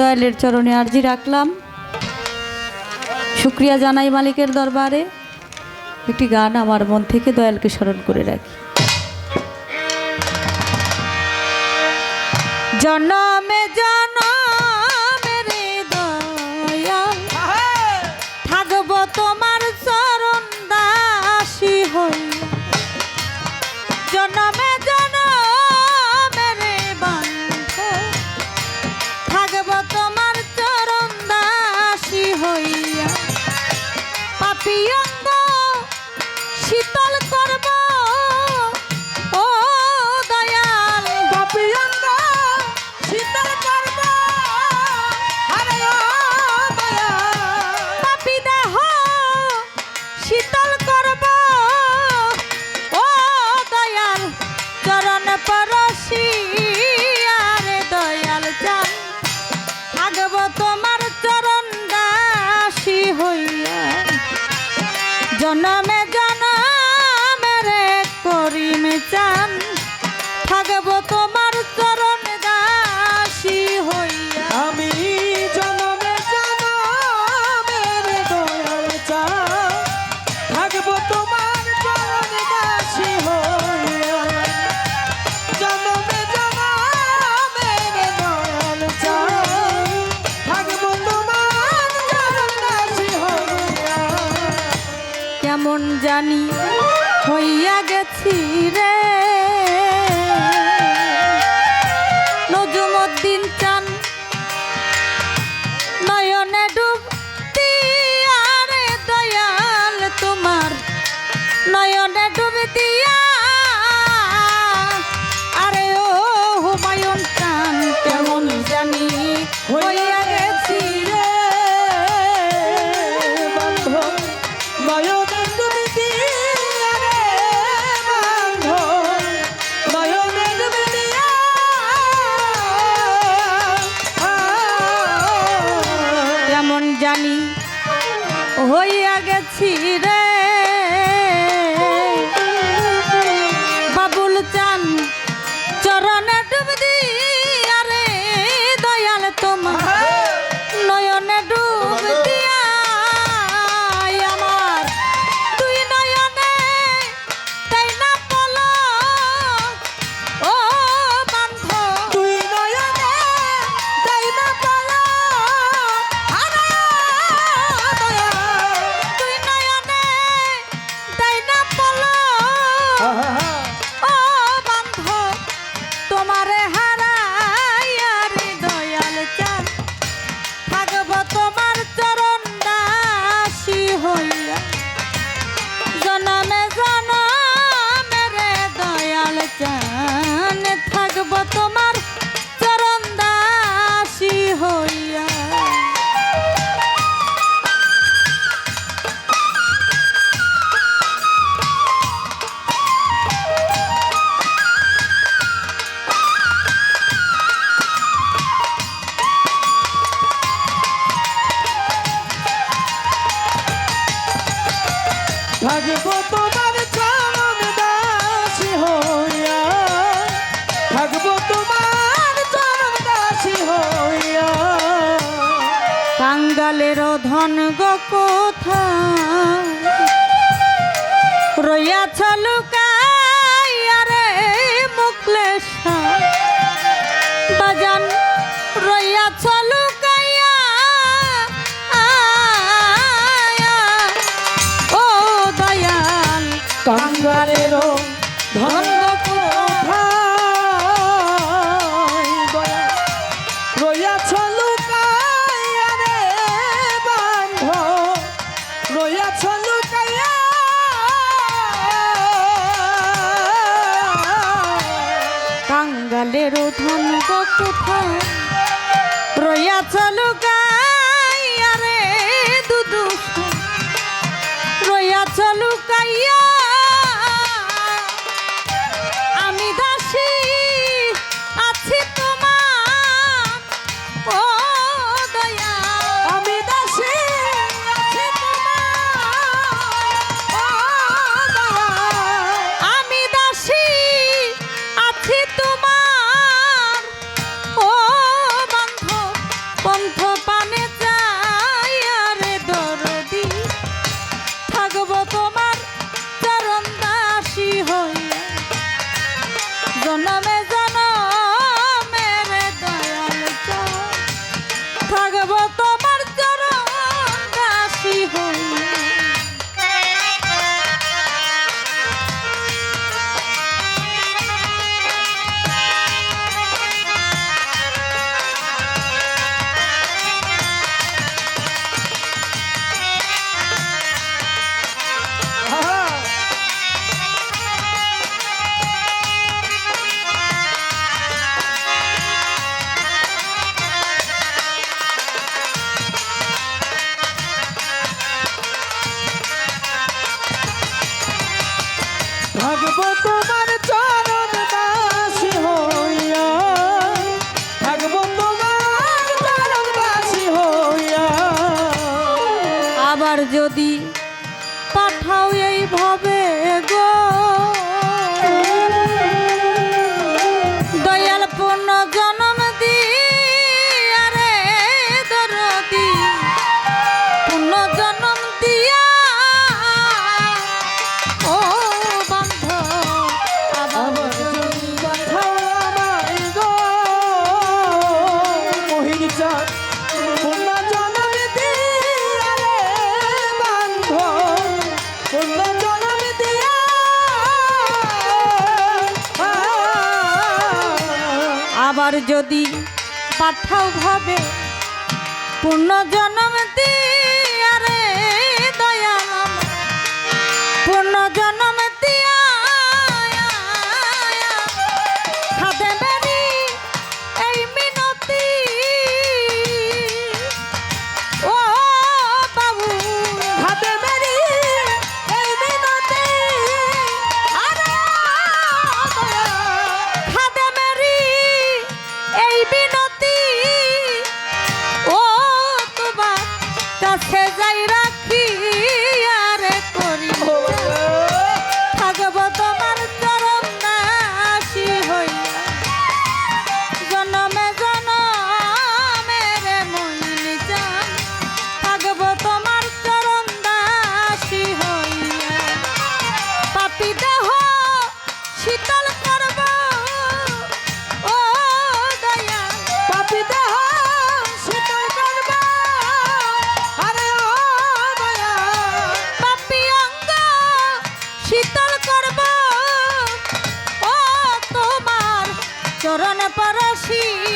দয়ালের চরণে আর্জি রাখলাম। শুক্রিয়া জানাই মালিকের দরবারে। একটি গান আমার মন থেকে দয়ালকে স্মরণ করে রাখি। জন্মে জন্ম no me রানী হইয়া গেছি রে। রানী হইয়া গেছি থাকব তোমার চরণ দাসী হইয়া। থাকব তোমার চরণ দাসী হইয়া। কাঙ্গালের ধন গো কোথা রইয়াছ লুকা সংসারের ধন্য রইয়াছ লুকাইয়া বান্ধ। কোথায়? রইয়াছ লুকাইয়া রে দুদু রইয়াছ লুকাইয়া perdóname যদি আর যদি পাঠাও ভাবে পূর্ণ জন্ম দিয়ে চরণ পরশী